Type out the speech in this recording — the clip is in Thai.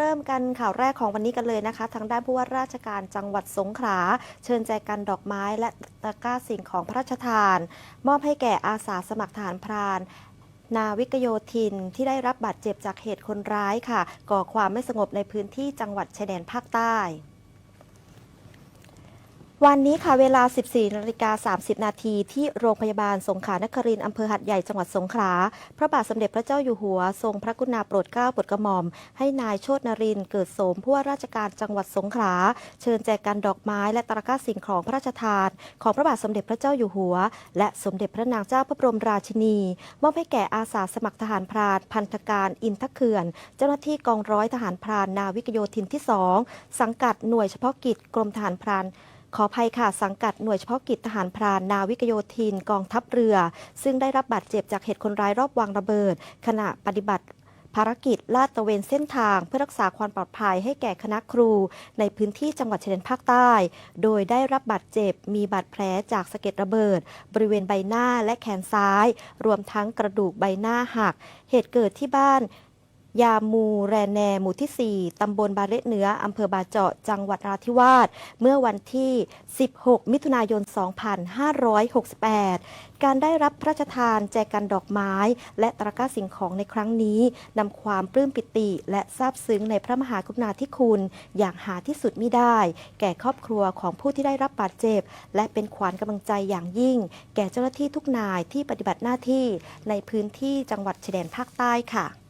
เริ่มกันข่าวแรกของวันนี้กันเลยนะคะ ทางด้านผู้ว่าราชการจังหวัดสงขลาเชิญแจกันดอกไม้และตะกร้าสิ่งของพระราชทาน มอบให้แก่อาสาสมัครทหารพรานนาวิกโยธินที่ได้รับบาดเจ็บจากเหตุคนร้ายค่ะ ก่อความไม่สงบในพื้นที่จังหวัดชายแดนภาคใต้ วันนี้ค่ะเวลา 14นาฬิกา30 นาทีที่โรงพยาบาลสงขลานครินทร์อำเภอหัดใหญ่จังหวัดสงขลา พระบาทสมเด็จพระเจ้าอยู่หัว ทรงพระกรุณาโปรดเกล้าโปรดกระหม่อม ให้นายโชตนรินเกิดโสมผู้ว่าราชการจังหวัดสงขลา เชิญแจกันดอกไม้และตะกร้าสิ่งของพระราชทาน ของพระบาทสมเด็จพระเจ้าอยู่หัว และสมเด็จพระนางเจ้าพระบรมราชินี มอบให้แก่อาสาสมัครทหารพรานพันธการอินทเขื่อน เจ้าหน้าที่กองร้อยทหารพรานนาวิกโยธินที่ 2 สังกัดหน่วยเฉพาะกิจกรมทหารพราน ขออภัยค่ะ สังกัดหน่วยเฉพาะกิจทหารพรานนาวิกโยธินกองทัพเรือ ซึ่งได้รับบาดเจ็บจากเหตุคนร้ายรอบวางระเบิด ขณะปฏิบัติภารกิจลาดตระเวนเส้นทางเพื่อรักษาความปลอดภัยให้แก่คณะครู ในพื้นที่จังหวัดชายแดนภาคใต้ โดยได้รับบาดเจ็บ มีบาดแผลจากสะเก็ดระเบิด บริเวณใบหน้าและแขนซ้าย รวมทั้งกระดูกใบหน้าหัก เหตุเกิดที่บ้าน ยามูแรแนหมู่ที่ 4 ตำบลบาเละเหนือ อำเภอบาเจาะ จังหวัดนราธิวาส เมื่อวันที่ 16 มิถุนายน 2568 การได้รับพระราชทานแจกันดอกไม้ และตะกร้าสิ่งของในครั้งนี้นำความปลื้มปิติ และซาบซึ้งในพระมหากรุณาธิคุณ อย่างหาที่สุดมิได้ แก่ครอบครัวของผู้ที่ได้รับบาดเจ็บ และเป็นขวัญกำลังใจอย่างยิ่ง แก่เจ้าหน้าที่ทุกนายที่ปฏิบัติหน้าที่ในพื้นที่จังหวัดชายแดนภาคใต้ค่ะ